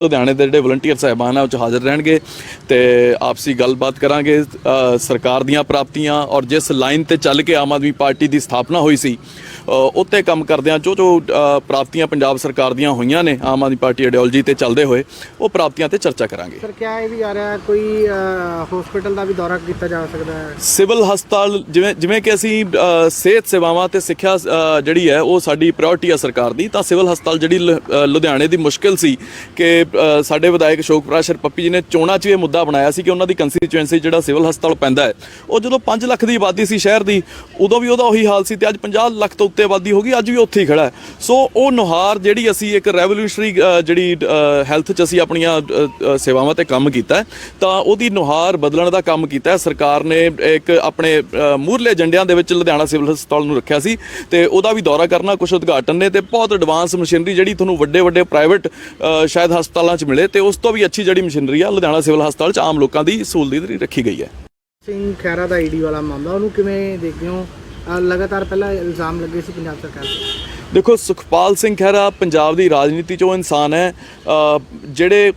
ਲੁਧਿਆਣੇ ਦੇ ਜਿਹੜੇ ਵਲੰਟੀਅਰ ਸਾਹਿਬਾਨ ਆ, ਉਹ 'ਚ ਹਾਜ਼ਰ ਰਹਿਣਗੇ ਤੇ ਆਪਸੀ ਗੱਲਬਾਤ ਕਰਾਂਗੇ। ਸਰਕਾਰ ਦੀਆਂ ਪ੍ਰਾਪਤੀਆਂ ਔਰ ਜਿਸ ਲਾਈਨ ਤੇ ਚੱਲ ਕੇ ਆਮ ਆਦਮੀ ਪਾਰਟੀ ਦੀ ਸਥਾਪਨਾ ਹੋਈ ਸੀ ਉੱਤੇ ਕੰਮ ਕਰਦਿਆਂ ਜੋ ਜੋ ਪ੍ਰਾਪਤੀਆਂ ਪੰਜਾਬ ਸਰਕਾਰ ਦੀਆਂ ਹੋਈਆਂ ਨੇ ਆਮ ਆਦਮੀ ਪਾਰਟੀ ਆਈਡੀਓਲੋਜੀ ਤੇ ਚੱਲਦੇ ਹੋਏ ਉਹ ਪ੍ਰਾਪਤੀਆਂ ਤੇ ਚਰਚਾ ਕਰਾਂਗੇ। ਸਰ ਕਿਆ ਇਹ ਵੀ ਆ ਰਿਹਾ ਕੋਈ ਹਸਪੀਟਲ ਦਾ ਵੀ ਦੌਰਾ ਕੀਤਾ ਜਾ ਸਕਦਾ ਹੈ? ਸਿਵਲ ਹਸਪਤਾਲ ਜਿਵੇਂ ਜਿਵੇਂ ਕਿ ਅਸੀਂ ਸਿਹਤ ਸੇਵਾਵਾਂ ਤੇ ਸਿੱਖਿਆ ਜਿਹੜੀ ਹੈ ਉਹ ਸਾਡੀ ਪ੍ਰਾਇੋਰਟੀ ਆ ਸਰਕਾਰ ਦੀ। ਤਾਂ ਸਿਵਲ ਹਸਪਤਾਲ ਜਿਹੜੀ ਲੁਧਿਆਣੇ ਦੀ ਮੁਸ਼ਕਿਲ ਸੀ ਕਿ ਸਾਡੇ ਵਿਧਾਇਕ ਅਸ਼ੋਕ ਪ੍ਰਾਸ਼ਰ ਪੱਪੀ ਜੀ ਨੇ ਚੋਣਾਂ 'ਚ ਇਹ ਮੁੱਦਾ ਬਣਾਇਆ ਸੀ ਕਿ ਉਹਨਾਂ ਦੀ ਕੰਸਟੀਚੁਐਂਸੀ ਜਿਹੜਾ ਸਿਵਲ ਹਸਪਤਾਲ ਪੈਂਦਾ ਹੈ ਉਹ ਜਦੋਂ 5 ਲੱਖ ਦੀ ਆਬਾਦੀ ਸੀ ਸ਼ਹਿਰ ਦੀ ਉਦੋਂ ਵੀ ਉਹਦਾ ਉਹੀ ਹਾਲ ਸੀ ਤੇ ਅੱਜ 50 ਲੱਖ ਤੋਂ ਉੱਤੇ ਹੋ ਗਈ ਅੱਜ ਵੀ ਉੱਥੇ ਹੀ ਖੜਾ ਹੈ। ਸੋ ਉਹ ਨੁਹਾਰ ਜਿਹੜੀ ਅਸੀਂ ਇੱਕ ਰੈਵੋਲੂਸ਼ਨਰੀ ਜਿਹੜੀ ਹੈਲਥ 'ਚ ਅਸੀਂ ਆਪਣੀਆਂ ਸੇਵਾਵਾਂ ਤੇ ਕੰਮ ਕੀਤਾ ਤਾਂ ਉਹਦੀ ਨੁਹਾਰ ਬਦਲਣ ਦਾ ਕੰਮ ਕੀਤਾ ਸਰਕਾਰ ਨੇ ਇੱਕ ਆਪਣੇ ਮੂਰਲੇ ਮੂਹਰਲੇ ਏਜੰਡਿਆਂ ਦੇ ਵਿੱਚ ਲੁਧਿਆਣਾ ਸਿਵਲ ਹਸਪਤਾਲ ਨੂੰ ਰੱਖਿਆ ਸੀ ਤੇ ਉਹਦਾ ਵੀ ਦੌਰਾ ਕਰਨਾ ਕੁਝ ਉਦਘਾਟਨ ਨੇ ਤੇ ਬਹੁਤ ਐਡਵਾਂਸ ਮਸ਼ੀਨਰੀ ਜਿਹੜੀ ਤੁਹਾਨੂੰ ਵੱਡੇ ਵੱਡੇ ਪ੍ਰਾਈਵੇਟ ਸ਼ਾਇਦ ਹਸਪਤਾਲਾਂ 'ਚ ਮਿਲੇ ਤੇ ਉਸ ਤੋਂ ਵੀ ਅੱਛੀ ਜਿਹੜੀ ਮਸ਼ੀਨਰੀ ਆ ਲੁਧਿਆਣਾ ਸਿਵਲ ਹਸਪਤਾਲ 'ਚ ਆਮ ਲੋਕਾਂ ਦੀ ਸਹੂਲਤ ਰੱਖੀ ਗਈ ਹੈ। ਸਿੰਘ ਖੈਰਾ ਦਾ ਈਡੀ ਵਾਲਾ ਮਾਮਲਾ, ਉਹਨੂੰ ਕਿਵੇਂ ਦੇਖਦੇ ਹੋ? ਲਗਾਤਾਰ ਪਹਿਲਾਂ ਇਲਜ਼ਾਮ ਲੱਗੇ ਸੀ ਪੰਜਾਬ ਸਰਕਾਰ ਤੇ। ਦੇਖੋ, ਸੁਖਪਾਲ ਸਿੰਘ ਖਹਿਰਾ ਪੰਜਾਬ ਦੀ ਰਾਜਨੀਤੀ 'ਚ ਉਹ ਇਨਸਾਨ ਹੈ। ਜਿਹੜੇ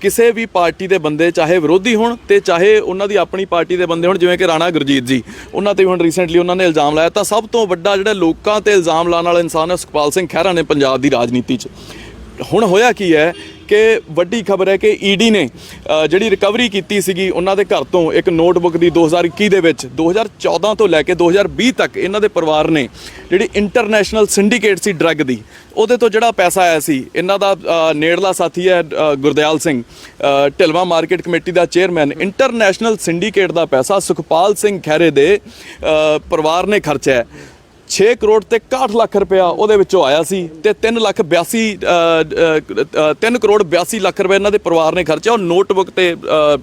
ਕਿਸੇ ਵੀ ਪਾਰਟੀ ਦੇ ਬੰਦੇ ਚਾਹੇ ਵਿਰੋਧੀ ਹੋਣ ਤੇ ਚਾਹੇ ਉਹਨਾਂ ਦੀ ਆਪਣੀ ਪਾਰਟੀ ਦੇ ਬੰਦੇ ਹੋਣ, ਜਿਵੇਂ ਕਿ ਰਾਣਾ ਗੁਰਜੀਤ ਜੀ, ਉਹਨਾਂ ਤੇ ਹੁਣ ਰੀਸੈਂਟਲੀ ਉਹਨਾਂ ਨੇ ਇਲਜ਼ਾਮ ਲਾਇਆ। ਤਾਂ ਸਭ ਤੋਂ ਵੱਡਾ ਜਿਹੜਾ ਲੋਕਾਂ ਤੇ ਇਲਜ਼ਾਮ ਲਾਉਣ ਵਾਲਾ ਇਨਸਾਨ ਹੈ ਸੁਖਪਾਲ ਸਿੰਘ ਖਹਿਰਾ ਨੇ ਪੰਜਾਬ ਦੀ ਰਾਜਨੀਤੀ 'ਚ। ਹੁਣ ਹੋਇਆ ਕੀ ਹੈ ਕਿ ਵੱਡੀ ਖਬਰ ਹੈ ਕਿ ਈਡੀ ਨੇ ਜਿਹੜੀ ਰਿਕਵਰੀ ਕੀਤੀ ਸੀਗੀ ਉਹਨਾਂ ਦੇ ਘਰ ਤੋਂ ਇੱਕ ਨੋਟਬੁੱਕ ਦੀ 2021 ਦੇ ਵਿੱਚ 2014 ਤੋਂ ਲੈ ਕੇ 2020 ਤੱਕ ਇਹਨਾਂ ਦੇ ਪਰਿਵਾਰ ਨੇ ਜਿਹੜੀ ਇੰਟਰਨੈਸ਼ਨਲ ਸਿੰਡੀਕੇਟ ਸੀ ਡਰੱਗ ਦੀ ਉਹਦੇ ਤੋਂ ਜਿਹੜਾ ਪੈਸਾ ਆਇਆ ਸੀ ਇਹਨਾਂ ਦਾ ਨੇੜਲਾ ਸਾਥੀ ਹੈ ਗੁਰਦਿਆਲ ਸਿੰਘ ਅ, ਢਿਲਵਾ ਮਾਰਕੀਟ ਕਮੇਟੀ ਦਾ ਚੇਅਰਮੈਨ ਇੰਟਰਨੈਸ਼ਨਲ ਸਿੰਡੀਕੇਟ ਦਾ ਪੈਸਾ ਸੁਖਪਾਲ ਸਿੰਘ ਖਹਿਰੇ ਦੇ ਪਰਿਵਾਰ ਨੇ ਖਰਚਿਆ 6 ਕਰੋੜ ਤੇ 61 ਲੱਖ ਰੁਪਇਆ ਉਹਦੇ ਵਿੱਚੋਂ ਆਇਆ ਸੀ ਤੇ 3 ਲੱਖ 82 3 ਕਰੋੜ 82 ਲੱਖ ਰੁਪਏ ਇਹਨਾਂ ਦੇ ਪਰਿਵਾਰ ਨੇ ਖਰਚਿਆ, ਉਹ ਨੋਟਬੁੱਕ ਤੇ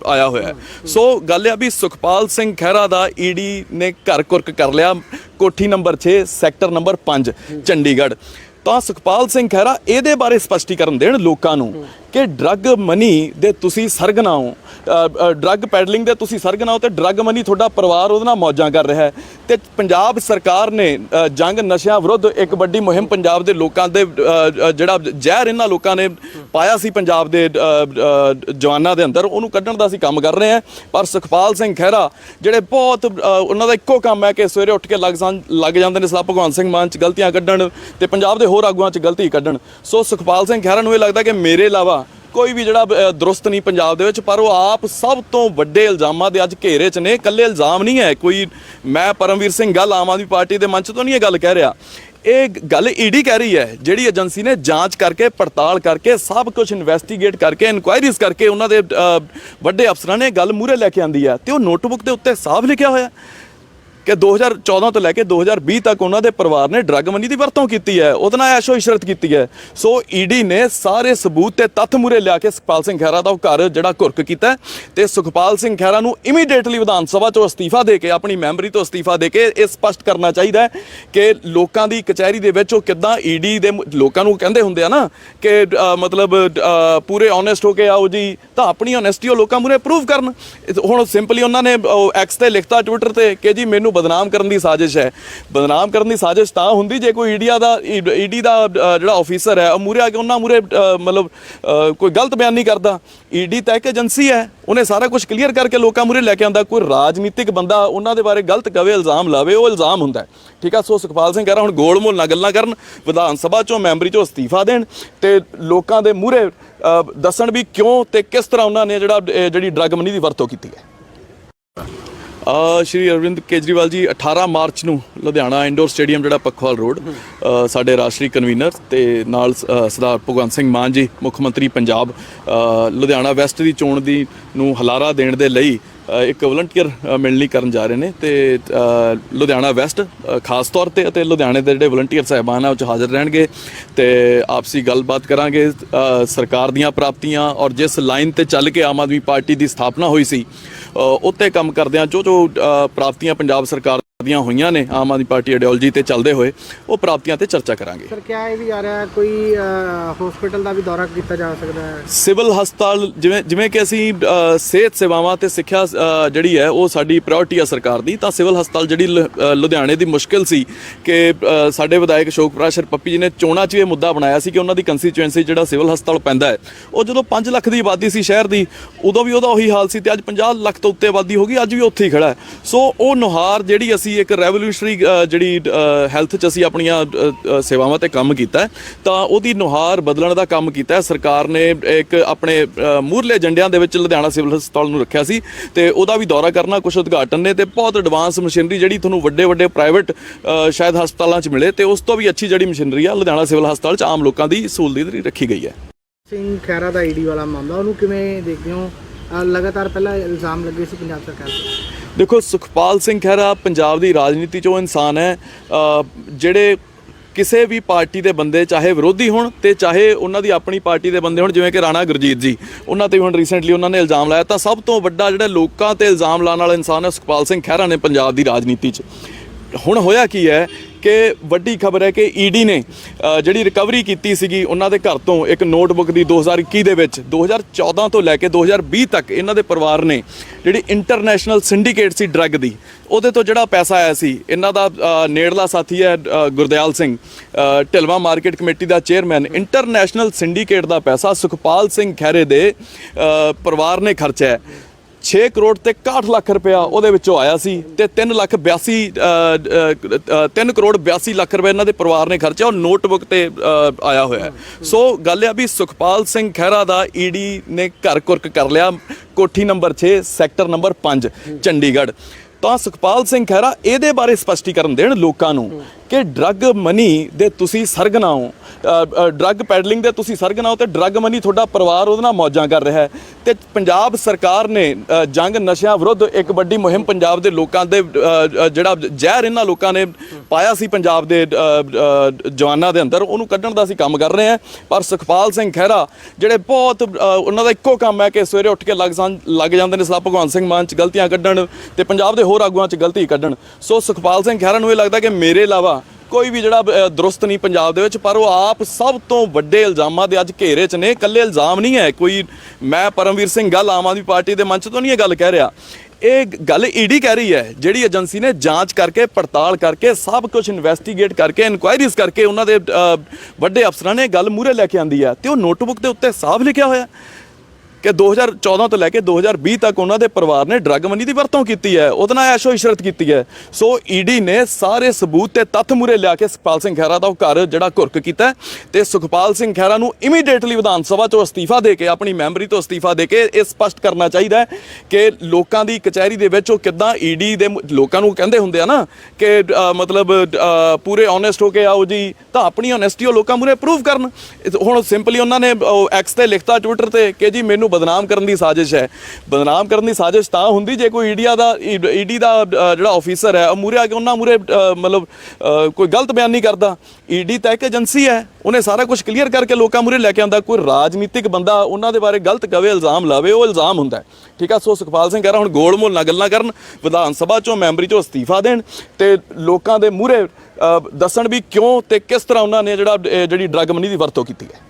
ਆਇਆ ਹੋਇਆ ਸੋ ਗੱਲ ਆ ਵੀ ਸੁਖਪਾਲ ਸਿੰਘ ਖਹਿਰਾ ਦਾ ਈਡੀ ਨੇ ਘਰ ਕੁਰਕ ਕਰ ਲਿਆ, ਕੋਠੀ ਨੰਬਰ 6 ਸੈਕਟਰ ਨੰਬਰ 5 ਚੰਡੀਗੜ੍ਹ। ਤਾਂ ਸੁਖਪਾਲ ਸਿੰਘ ਖਹਿਰਾ ਇਹਦੇ ਬਾਰੇ ਸਪਸ਼ਟੀਕਰਨ ਦੇਣ ਲੋਕਾਂ ਨੂੰ ਕਿ ਡਰੱਗ ਮਨੀ ਦੇ ਤੁਸੀਂ ਸਰਗਨਾ ਹੋ। ਡਰੱਗ ਪੈਡਲਿੰਗ ਦੇ ਤੁਸੀਂ ਸਰਗਨਾ ਹੋ ਤੇ ਡਰੱਗ ਮਨੀ ਤੁਹਾਡਾ ਪਰਿਵਾਰ ਉਹਦੇ ਨਾਲ ਮੌਜਾਂ ਕਰ ਰਿਹਾ ਹੈ। ਤੇ ਪੰਜਾਬ ਸਰਕਾਰ ਨੇ ਜੰਗ ਨਸ਼ਿਆਂ ਵਿਰੁੱਧ ਇੱਕ ਵੱਡੀ ਮੁਹਿੰਮ ਪੰਜਾਬ ਦੇ ਲੋਕਾਂ ਦੇ ਜਿਹੜਾ ਜ਼ਹਿਰ ਇਹਨਾਂ ਲੋਕਾਂ ਨੇ ਪਾਇਆ ਸੀ ਪੰਜਾਬ ਦੇ ਜਵਾਨਾਂ ਦੇ ਅੰਦਰ, ਉਹਨੂੰ ਕੱਢਣ ਦਾ ਅਸੀਂ ਕੰਮ ਕਰ ਰਹੇ ਹਾਂ। ਪਰ ਸੁਖਪਾਲ ਸਿੰਘ ਖਹਿਰਾ, ਜਿਹੜੇ ਬਹੁਤ ਉਹਨਾਂ ਦਾ ਇੱਕੋ ਕੰਮ ਹੈ ਕਿ ਸਵੇਰੇ ਉੱਠ ਕੇ ਲੱਗ ਜਾਂ- ਲੱਗ ਜਾਂਦੇ ਨੇ ਸਲਾ ਭਗਵਾਨ ਸਿੰਘ ਮਾਨ ਚ ਗਲਤੀਆਂ ਕੱਢਣ ਤੇ ਪੰਜਾਬ ਦੇ ਹੋਰ ਆਗੂਆਂ ਚ ਗਲਤੀ ਕੱਢਣ। ਸੋ ਸੁਖਪਾਲ ਸਿੰਘ ਖਹਿਰਾ ਨੂੰ ਇਹ ਲੱਗਦਾ ਕਿ ਮੇਰੇ ਇਲਾਵਾ ਕੋਈ ਵੀ ਜਿਹੜਾ ਦਰੁਸਤ ਨਹੀਂ ਪੰਜਾਬ ਦੇ ਵਿੱਚ, ਪਰ ਉਹ ਆਪ ਸਭ ਤੋਂ ਵੱਡੇ ਇਲਜ਼ਾਮਾਂ ਦੇ ਅੱਜ ਘੇਰੇ 'ਚ ਨੇ। ਇਕੱਲੇ ਇਲਜ਼ਾਮ ਨਹੀਂ ਹੈ ਕੋਈ। ਮੈਂ ਪਰਮਵੀਰ ਸਿੰਘ ਗੱਲ ਆਮ ਆਦਮੀ ਪਾਰਟੀ ਦੇ ਮੰਚ ਤੋਂ ਨਹੀਂ ਇਹ ਗੱਲ ਕਹਿ ਰਿਹਾ। ਇਹ ਗੱਲ ਈਡੀ ਕਹਿ ਰਹੀ ਹੈ, ਜਿਹੜੀ ਏਜੰਸੀ ਨੇ ਜਾਂਚ ਕਰਕੇ, ਪੜਤਾਲ ਕਰਕੇ, ਸਭ ਕੁਝ ਇਨਵੈਸਟੀਗੇਟ ਕਰਕੇ ਇਨਕੁਆਇਰੀਜ਼ ਕਰਕੇ ਉਹਨਾਂ ਦੇ ਵੱਡੇ ਅਫਸਰਾਂ ਨੇ ਗੱਲ ਮੂਰੇ ਲੈ ਕੇ ਆਂਦੀ ਹੈ। ਤੇ ਉਹ ਨੋਟਬੁੱਕ ਦੇ ਉੱਤੇ ਸਾਫ਼ ਲਿਖਿਆ ਹੋਇਆ। ਕਿ 2014 ਤੋਂ ਲੈ ਕੇ 2020 ਤੱਕ ਉਹਨਾਂ ਦੇ ਪਰਿਵਾਰ ਨੇ ਡਰੱਗ ਮਨੀ ਦੀ ਵਰਤੋਂ ਕੀਤੀ ਹੈ। ਉਹਦੇ ਨਾਲ ਐਸ਼ੋ ਇਸ਼ਰਤ ਕੀਤੀ ਹੈ। ਸੋ ਈਡੀ ਨੇ ਸਾਰੇ ਸਬੂਤ ਤੇ ਤੱਥ ਮੂਰੇ ਲਿਆ ਕੇ ਸੁਖਪਾਲ ਸਿੰਘ ਖਹਿਰਾ ਦਾ ਉਹ ਘਰ ਜਿਹੜਾ ਘੁਰਕ ਕੀਤਾ ਹੈ ਤੇ ਸੁਖਪਾਲ ਸਿੰਘ ਖਹਿਰਾ ਨੂੰ ਇਮੀਡੀਏਟਲੀ ਵਿਧਾਨ ਸਭਾ ਤੋਂ ਅਸਤੀਫਾ ਦੇ ਕੇ, ਆਪਣੀ ਮੈਂਬਰੀ ਤੋਂ ਅਸਤੀਫਾ ਦੇ ਕੇ ਇਹ ਸਪਸ਼ਟ ਕਰਨਾ ਚਾਹੀਦਾ ਹੈ ਕਿ ਲੋਕਾਂ ਦੀ ਕਚਹਿਰੀ ਦੇ ਵਿੱਚ ਉਹ ਕਿੱਦਾਂ ਈਡੀ ਦੇ ਲੋਕਾਂ ਨੂੰ ਕਹਿੰਦੇ ਹੁੰਦੇ ਆ ਨਾ ਕਿ ਮਤਲਬ ਪੂਰੇ ਓਨੈਸਟ ਹੋ ਕੇ ਆਓ ਜੀ, ਤਾਂ ਆਪਣੀ ਓਨੈਸਟੀ ਉਹ ਲੋਕਾਂ ਮੂਰੇ ਪ੍ਰੂਵ ਕਰਨ। ਹੁਣ ਸਿੰਪਲੀ ਉਹਨਾਂ ਨੇ ਐਕਸ ਤੇ ਲਿਖਤਾ ਟਵਿੱਟਰ ਤੇ ਕਿ ਜੀ ਮੈਨੂੰ ਬਦਨਾਮ ਕਰਨ ਦੀ ਸਾਜ਼ਿਸ਼ ਹੈ। ਬਦਨਾਮ ਕਰਨ ਦੀ ਸਾਜ਼ਿਸ਼ ਤਾਂ ਹੁੰਦੀ ਜੇ ਕੋਈ ਈਡੀਆ ਦਾ, ਈਡੀ ਦਾ ਜਿਹੜਾ ਆਫੀਸਰ ਹੈ, ਉਹ ਮੂਰੇ ਆ ਕੇ ਉਹਨਾਂ ਮੂਰੇ ਮਤਲਬ ਕੋਈ ਗਲਤ ਬਿਆਨ ਨਹੀਂ ਕਰਦਾ। ਈਡੀ ਤਾਂ ਇੱਕ ਏਜੰਸੀ ਹੈ, ਉਹਨੇ ਸਾਰਾ ਕੁਝ ਕਲੀਅਰ ਕਰਕੇ ਲੋਕਾਂ ਮੂਰੇ ਲੈ ਕੇ ਆਂਦਾ ਕੋਈ ਰਾਜਨੀਤਿਕ ਬੰਦਾ ਉਹਨਾਂ ਦੇ ਬਾਰੇ ਗਲਤ ਕਵੇ, ਇਲਜ਼ਾਮ ਲਾਵੇ, ਉਹ ਇਲਜ਼ਾਮ ਹੁੰਦਾ ਠੀਕ ਆ, ਸੋ ਸੁਖਪਾਲ ਸਿੰਘ ਕਹਿ ਰਿਹਾ, ਹੁਣ ਗੋਲ ਮੋਲ ਨਾਲ ਗੱਲਾਂ ਕਰਨ, ਵਿਧਾਨ ਸਭਾ ਚੋਂ ਮੈਂਬਰੀ ਚੋਂ ਅਸਤੀਫਾ ਦੇਣ ਤੇ ਲੋਕਾਂ ਦੇ ਮੂਰੇ ਦੱਸਣ ਵੀ ਕਿਉਂ ਤੇ ਕਿਸ ਤਰ੍ਹਾਂ ਉਹਨਾਂ ਨੇ ਜਿਹੜਾ ਜਿਹੜੀ ਡਰੱਗ ਮਨੀ ਦੀ ਵਰਤੋਂ ਕੀਤੀ ਹੈ। ਸ਼੍ਰੀ ਅਰਵਿੰਦ ਕੇਜਰੀਵਾਲ ਜੀ 18 ਮਾਰਚ ਨੂੰ ਲੁਧਿਆਣਾ ਇੰਡੋਰ ਸਟੇਡੀਅਮ ਜਿਹੜਾ ਪਖਵਾਲ ਰੋਡ ਸਾਡੇ ਰਾਸ਼ਟਰੀ ਕਨਵੀਨਰ ਤੇ ਨਾਲ ਅ, ਸਰਦਾਰ ਭਗਵੰਤ ਸਿੰਘ ਮਾਨ ਜੀ ਮੁੱਖ ਮੰਤਰੀ ਪੰਜਾਬ ਲੁਧਿਆਣਾ ਵੈਸਟ ਦੀ ਚੋਣ ਦੀ ਨੂੰ ਹਲਾਰਾ ਦੇਣ ਦੇ ਲਈ ਇੱਕ ਵਲੰਟੀਅਰ ਮਿਲਣੀ ਕਰਨ ਜਾ ਰਹੇ ਨੇ ਤੇ ਲੁਧਿਆਣਾ ਵੈਸਟ ਖਾਸ ਤੌਰ ਤੇ ਅਤੇ ਲੁਧਿਆਣੇ ਦੇ ਜਿਹੜੇ ਵਲੰਟੀਅਰ ਸਾਹਿਬਾਨ ਆ ਉਹ 'ਚ ਹਾਜ਼ਰ ਰਹਿਣਗੇ ਤੇ ਆਪਸੀ ਗੱਲਬਾਤ ਕਰਾਂਗੇ ਸਰਕਾਰ ਦੀਆਂ ਪ੍ਰਾਪਤੀਆਂ ਔਰ ਜਿਸ ਲਾਈਨ ਤੇ ਚੱਲ ਕੇ ਆਮ ਆਦਮੀ ਪਾਰਟੀ ਦੀ ਸਥਾਪਨਾ ਹੋਈ ਸੀ ਉੱਤੇ ਕੰਮ ਕਰਦਿਆਂ ਜੋ ਜੋ ਪ੍ਰਾਪਤੀਆਂ ਪੰਜਾਬ ਸਰਕਾਰ ਦੀਆਂ ਹੋਈਆਂ ਨੇ ਆਮ ਆਦਮੀ ਪਾਰਟੀ ਆਈਡੀਓਲੋਜੀ ਤੇ ਚੱਲਦੇ ਹੋਏ ਉਹ ਪ੍ਰਾਪਤੀਆਂ ਤੇ ਚਰਚਾ ਕਰਾਂਗੇ। ਸਰ ਕਿਆ ਇਹ ਵੀ ਆ ਰਿਹਾ ਹੈ? ਕੋਈ ਹਸਪੀਟਲ ਦਾ ਵੀ ਦੌਰਾ ਕੀਤਾ ਜਾ ਸਕਦਾ ਹੈ? ਸਿਵਲ ਹਸਪਤਾਲ ਜਿਵੇਂ ਜਿਵੇਂ ਕਿ ਅਸੀਂ ਅ, ਸਿਹਤ ਸੇਵਾਵਾਂ ਤੇ ਸਿੱਖਿਆ ਅ, ਜਿਹੜੀ ਹੈ ਉਹ ਸਾਡੀ ਪ੍ਰਾਇੋਰਟੀ ਆ ਸਰਕਾਰ ਦੀ ਤਾਂ ਸਿਵਲ ਹਸਪਤਾਲ ਜਿਹੜੀ ਲ- ਅ, ਲੁਧਿਆਣੇ ਦੀ ਮੁਸ਼ਕਿਲ ਸੀ ਕਿ ਅ, ਸਾਡੇ ਵਿਧਾਇਕ ਅਸ਼ੋਕ ਪ੍ਰਾਸ਼ਰ ਪੱਪੀ ਜੀ ਨੇ ਚੋਣਾਂ 'ਚ ਇਹ ਮੁੱਦਾ ਬਣਾਇਆ ਸੀ ਕਿ ਉਹਨਾਂ ਦੀ ਕੰਸਟੀਚੁਐਂਸੀ ਜਿਹੜਾ ਸਿਵਲ ਹਸਪਤਾਲ ਪੈਂਦਾ ਹੈ। ਉਹ ਜਦੋਂ 5 ਲੱਖ ਦੀ ਆਬਾਦੀ ਸੀ ਸ਼ਹਿਰ ਦੀ ਉਦੋਂ ਵੀ ਉਹਦਾ ਉਹੀ ਹਾਲ ਸੀ ਤੇ ਅੱਜ 50 ਲੱਖ ਤੋਂ ਉੱਤੇ ਆਬਾਦੀ ਹੋ ਗਈ ਅੱਜ ਵੀ ਉੱਥੇ ਹੀ ਖੜਾ ਹੈ। ਸੋ ਉਹ ਨੁਹਾਰ ਜਿਹੜੀ ਅਸੀਂ ਇੱਕ ਰੈਵੋਲੂਸ਼ਨਰੀ ਜਿਹੜੀ ਹੈਲਥ 'ਚ ਅਸੀਂ ਆਪਣੀਆਂ ਸੇਵਾਵਾਂ ਤੇ ਕੰਮ ਕੀਤਾ ਤਾਂ ਉਹਦੀ ਨੁਹਾਰ ਬਦਲਣ ਦਾ ਕੰਮ ਕੀਤਾ ਸਰਕਾਰ ਨੇ ਇੱਕ ਆਪਣੇ ਮੂਰਲੇ ਏਜੰਡਿਆਂ ਦੇ ਵਿੱਚ ਲੁਧਿਆਣਾ ਸਿਵਲ ਹਸਪਤਾਲ ਨੂੰ ਰੱਖਿਆ ਸੀ ਤੇ ਉਹਦਾ ਵੀ ਦੌਰਾ ਕਰਨਾ ਕੁਝ ਉਦਘਾਟਨ ਨੇ ਤੇ ਬਹੁਤ ਐਡਵਾਂਸ ਮਸ਼ੀਨਰੀ ਜਿਹੜੀ ਤੁਹਾਨੂੰ ਵੱਡੇ ਵੱਡੇ ਪ੍ਰਾਈਵੇਟ ਸ਼ਾਇਦ ਹਸਪਤਾਲਾਂ 'ਚ ਮਿਲੇ ਤੇ ਉਸ ਤੋਂ ਵੀ ਅੱਛੀ ਜਿਹੜੀ ਮਸ਼ੀਨਰੀ ਆ ਲੁਧਿਆਣਾ ਸਿਵਲ ਹਸਪਤਾਲ 'ਚ ਆਮ ਲੋਕਾਂ ਦੀ ਸਹੂਲਤ ਰੱਖੀ ਗਈ ਹੈ। ਸਿੰਘ ਖੈਰਾ ਦਾ ਈਡੀ ਵਾਲਾ ਮਾਮਲਾ, ਉਹਨੂੰ ਕਿਵੇਂ ਦੇਖਦੇ ਹੋ? ਲਗਾਤਾਰ ਪਹਿਲਾਂ ਇਲਜ਼ਾਮ ਲੱਗੇ ਸੀ ਪੰਜਾਬ ਸਰਕਾਰ ਤੇ। ਦੇਖੋ, ਸੁਖਪਾਲ ਸਿੰਘ ਖਹਿਰਾ ਪੰਜਾਬ ਦੀ ਰਾਜਨੀਤੀ 'ਚ ਉਹ ਇਨਸਾਨ ਹੈ। ਜਿਹੜੇ ਕਿਸੇ ਵੀ ਪਾਰਟੀ ਦੇ ਬੰਦੇ, ਚਾਹੇ ਵਿਰੋਧੀ ਹੋਣ ਤੇ ਚਾਹੇ ਉਹਨਾਂ ਦੀ ਆਪਣੀ ਪਾਰਟੀ ਦੇ ਬੰਦੇ ਹੋਣ, ਜਿਵੇਂ ਕਿ ਰਾਣਾ ਗੁਰਜੀਤ ਜੀ, ਉਹਨਾਂ ਤੇ ਹੁਣ ਰੀਸੈਂਟਲੀ ਉਹਨਾਂ ਨੇ ਇਲਜ਼ਾਮ ਲਾਇਆ। ਤਾਂ ਸਭ ਤੋਂ ਵੱਡਾ ਜਿਹੜਾ ਲੋਕਾਂ ਤੇ ਇਲਜ਼ਾਮ ਲਾਉਣ ਵਾਲਾ ਇਨਸਾਨ ਹੈ ਸੁਖਪਾਲ ਸਿੰਘ ਖਹਿਰਾ ਨੇ ਪੰਜਾਬ ਦੀ ਰਾਜਨੀਤੀ 'ਚ। ਹੁਣ ਹੋਇਆ ਕੀ ਹੈ ਕਿ ਵੱਡੀ ਖਬਰ ਹੈ ਕਿ ਈਡੀ ਨੇ ਜਿਹੜੀ ਰਿਕਵਰੀ ਕੀਤੀ ਸੀਗੀ ਉਹਨਾਂ ਦੇ ਘਰ ਤੋਂ ਇੱਕ ਨੋਟਬੁੱਕ ਦੀ 2021 ਦੇ ਵਿੱਚ 2014 ਤੋਂ ਲੈ ਕੇ 2020 ਤੱਕ ਇਹਨਾਂ ਦੇ ਪਰਿਵਾਰ ਨੇ ਜਿਹੜੀ ਇੰਟਰਨੈਸ਼ਨਲ ਸਿੰਡੀਕੇਟ ਸੀ ਡਰੱਗ ਦੀ ਉਹਦੇ ਤੋਂ ਜਿਹੜਾ ਪੈਸਾ ਆਇਆ ਸੀ ਇਹਨਾਂ ਦਾ ਨੇੜਲਾ ਸਾਥੀ ਹੈ ਗੁਰਦਿਆਲ ਸਿੰਘ ਅ, ਢਿਲਵਾ ਮਾਰਕੀਟ ਕਮੇਟੀ ਦਾ ਚੇਅਰਮੈਨ ਇੰਟਰਨੈਸ਼ਨਲ ਸਿੰਡੀਕੇਟ ਦਾ ਪੈਸਾ ਸੁਖਪਾਲ ਸਿੰਘ ਖਹਿਰੇ ਦੇ ਪਰਿਵਾਰ ਨੇ ਖਰਚਿਆ 6 ਕਰੋੜ ਤੇ 61 ਲੱਖ ਰੁਪਇਆ ਉਹਦੇ ਵਿੱਚੋਂ ਆਇਆ ਸੀ ਤੇ 3 ਲੱਖ 82 3 ਕਰੋੜ 82 ਲੱਖ ਰੁਪਏ ਇਹਨਾਂ ਦੇ ਪਰਿਵਾਰ ਨੇ ਖਰਚਿਆ, ਉਹ ਨੋਟਬੁੱਕ ਤੇ ਆਇਆ ਹੋਇਆ ਸੋ ਗੱਲ ਇਹ ਆ ਵੀ ਸੁਖਪਾਲ ਸਿੰਘ ਖਹਿਰਾ ਦਾ ਈਡੀ ਨੇ ਘਰ ਕੁਰਕ ਕਰ ਲਿਆ, ਕੋਠੀ ਨੰਬਰ 6 ਸੈਕਟਰ ਨੰਬਰ 5 ਚੰਡੀਗੜ੍ਹ। ਤਾਂ ਸੁਖਪਾਲ ਸਿੰਘ ਖਹਿਰਾ ਇਹਦੇ ਬਾਰੇ ਸਪਸ਼ਟੀਕਰਨ ਦੇਣ ਲੋਕਾਂ ਨੂੰ ਕਿ ਡਰੱਗ ਮਨੀ ਦੇ ਤੁਸੀਂ ਸਰਗਨਾ ਹੋ। ਡਰੱਗ ਪੈਡਲਿੰਗ ਦੇ ਤੁਸੀਂ ਸਰਗਨਾ ਹੋ ਤੇ ਡਰੱਗ ਮਨੀ ਤੁਹਾਡਾ ਪਰਿਵਾਰ ਉਹਦੇ ਨਾਲ ਮੌਜਾਂ ਕਰ ਰਿਹਾ ਹੈ। ਤੇ ਪੰਜਾਬ ਸਰਕਾਰ ਨੇ ਜੰਗ ਨਸ਼ਿਆਂ ਵਿਰੁੱਧ ਇੱਕ ਵੱਡੀ ਮੁਹਿੰਮ ਪੰਜਾਬ ਦੇ ਲੋਕਾਂ ਦੇ ਜਿਹੜਾ ਜ਼ਹਿਰ ਇਹਨਾਂ ਲੋਕਾਂ ਨੇ ਪਾਇਆ ਸੀ ਪੰਜਾਬ ਦੇ ਜਵਾਨਾਂ ਦੇ ਅੰਦਰ, ਉਹਨੂੰ ਕੱਢਣ ਦਾ ਅਸੀਂ ਕੰਮ ਕਰ ਰਹੇ ਹਾਂ। ਪਰ ਸੁਖਪਾਲ ਸਿੰਘ ਖਹਿਰਾ, ਜਿਹੜੇ ਬਹੁਤ ਉਹਨਾਂ ਦਾ ਇੱਕੋ ਕੰਮ ਹੈ ਕਿ ਸਵੇਰੇ ਉੱਠ ਕੇ ਲੱਗ ਸਨ- ਲੱਗ ਜਾਂਦੇ ਨੇ ਸਲਾ ਭਗਵੰਤ ਸਿੰਘ ਮਾਨ ਚ ਗਲਤੀਆਂ ਕੱਢਣ ਤੇ ਪੰਜਾਬ ਦੇ ਹੋਰ ਆਗੂਆਂ ਚ ਗਲਤੀ ਕੱਢਣ। ਸੋ ਸੁਖਪਾਲ ਸਿੰਘ ਖਹਿਰਾ ਨੂੰ ਇਹ ਲੱਗਦਾ ਕਿ ਮੇਰੇ ਇਲਾਵਾ ਕੋਈ ਵੀ ਜਿਹੜਾ ਅ, ਦਰੁਸਤ ਨਹੀਂ ਪੰਜਾਬ ਦੇ ਵਿੱਚ ਪਰ ਉਹ ਆਪ ਸਭ ਤੋਂ ਵੱਡੇ ਇਲਜ਼ਾਮਾਂ ਦੇ ਅੱਜ ਘੇਰੇ 'ਚ ਨੇ। ਇਕੱਲੇ ਇਲਜ਼ਾਮ ਨਹੀਂ ਹੈ। ਕੋਈ ਮੈਂ ਪਰਮਵੀਰ ਸਿੰਘ ਗੱਲ ਆਮ ਆਦਮੀ ਪਾਰਟੀ ਦੇ ਮੰਚ ਤੋਂ ਨਹੀਂ ਇਹ ਗੱਲ ਕਹਿ ਰਿਹਾ। ਇਹ ਗੱਲ ਈਡੀ ਕਹਿ ਰਹੀ ਹੈ ਜਿਹੜੀ ਏਜੰਸੀ ਨੇ ਜਾਂਚ ਕਰਕੇ ਪੜਤਾਲ ਕਰਕੇ ਸਭ ਕੁਝ ਇਨਵੈਸਟੀਗੇਟ ਕਰਕੇ ਇਨਕੁਆਇਰੀਜ਼ ਕਰਕੇ ਉਹਨਾਂ ਦੇ ਅ, ਵੱਡੇ ਅਫਸਰਾਂ ਨੇ ਇਹ ਗੱਲ ਮੂਰੇ ਲੈ ਕੇ ਆਂਦੀ ਹੈ। ਤੇ ਉਹ ਨੋਟਬੁੱਕ ਦੇ ਉੱਤੇ ਸਾਫ਼ ਲਿਖਿਆ ਹੋਇਆ। ਹੈ ਕਿ 2014 ਤੋਂ ਲੈ ਕੇ 2020 ਤੱਕ ਉਹਨਾਂ ਦੇ ਪਰਿਵਾਰ ਨੇ ਡਰੱਗ ਮਨੀ ਦੀ ਵਰਤੋਂ ਕੀਤੀ ਹੈ। ਉਹਦੇ ਨਾਲ ਐਸ਼ੋ ਇਸ਼ਰਤ ਕੀਤੀ ਹੈ। ਸੋ ਈਡੀ ਨੇ ਸਾਰੇ ਸਬੂਤ ਤੇ ਤੱਥ ਮੂਰੇ ਲਿਆ ਕੇ ਸੁਖਪਾਲ ਸਿੰਘ ਖਹਿਰਾ ਦਾ ਉਹ ਘਰ ਜਿਹੜਾ ਘੁਰਕ ਕੀਤਾ ਹੈ ਤੇ ਸੁਖਪਾਲ ਸਿੰਘ ਖਹਿਰਾ ਨੂੰ ਇਮੀਡੀਏਟਲੀ ਵਿਧਾਨ ਸਭਾ ਚੋਂ ਅਸਤੀਫਾ ਦੇ ਕੇ, ਆਪਣੀ ਮੈਂਬਰੀ ਤੋਂ ਅਸਤੀਫਾ ਦੇ ਕੇ ਇਹ ਸਪਸ਼ਟ ਕਰਨਾ ਚਾਹੀਦਾ ਹੈ ਕਿ ਲੋਕਾਂ ਦੀ ਕਚਹਿਰੀ ਦੇ ਵਿੱਚ ਉਹ ਕਿੱਦਾਂ ਈਡੀ ਦੇ ਲੋਕਾਂ ਨੂੰ ਕਹਿੰਦੇ ਹੁੰਦੇ ਆ ਨਾ ਕਿ ਮਤਲਬ ਪੂਰੇ ਓਨੈਸਟ ਹੋ ਕੇ ਆਓ ਜੀ, ਤਾਂ ਆਪਣੀ ਓਨੈਸਟੀ ਉਹ ਲੋਕਾਂ ਮੂਰੇ ਪ੍ਰੂਵ ਕਰਨ। ਹੁਣ ਸਿੰਪਲੀ ਉਹਨਾਂ ਨੇ ਐਕਸ ਤੇ ਲਿਖਤਾ ਟਵਿੱਟਰ ਤੇ ਕਿ ਜੀ ਮੈਨੂੰ ਬਦਨਾਮ ਕਰਨ ਦੀ ਸਾਜ਼ਿਸ਼ ਹੈ। ਬਦਨਾਮ ਕਰਨ ਦੀ ਸਾਜ਼ਿਸ਼ ਤਾਂ ਹੁੰਦੀ ਜੇ ਕੋਈ ਈਡੀਆ ਦਾ, ਈਡੀ ਦਾ ਜਿਹੜਾ ਆਫੀਸਰ ਹੈ, ਉਹ ਮੂਰੇ ਆ ਕੇ ਉਹਨਾਂ ਮੂਰੇ ਮਤਲਬ ਕੋਈ ਗਲਤ ਬਿਆਨ ਨਹੀਂ ਕਰਦਾ। ਈਡੀ ਤਾਂ ਇੱਕ ਏਜੰਸੀ ਹੈ, ਉਹਨੇ ਸਾਰਾ ਕੁਝ ਕਲੀਅਰ ਕਰਕੇ ਲੋਕਾਂ ਮੂਰੇ ਲੈ ਕੇ ਆਉਂਦਾ। ਕੋਈ ਰਾਜਨੀਤਿਕ ਬੰਦਾ ਉਹਨਾਂ ਦੇ ਬਾਰੇ ਗਲਤ ਕਵੇ, ਇਲਜ਼ਾਮ ਲਾਵੇ, ਉਹ ਇਲਜ਼ਾਮ ਹੁੰਦਾ ਠੀਕ ਆ, ਸੋ ਸੁਖਪਾਲ ਸਿੰਘ ਕਹਿ ਰਿਹਾ, ਹੁਣ ਗੋਲ ਮੋਲ ਨਾਲ ਗੱਲਾਂ ਕਰਨ, ਵਿਧਾਨ ਸਭਾ ਚੋਂ ਮੈਂਬਰੀ ਚੋਂ ਅਸਤੀਫਾ ਦੇਣ ਤੇ ਲੋਕਾਂ ਦੇ ਮੂਰੇ ਦੱਸਣ ਵੀ ਕਿਉਂ ਤੇ ਕਿਸ ਤਰ੍ਹਾਂ ਉਹਨਾਂ ਨੇ ਜਿਹੜਾ ਜਿਹੜੀ ਡਰੱਗ ਮਨੀ ਦੀ ਵਰਤੋਂ ਕੀਤੀ ਹੈ।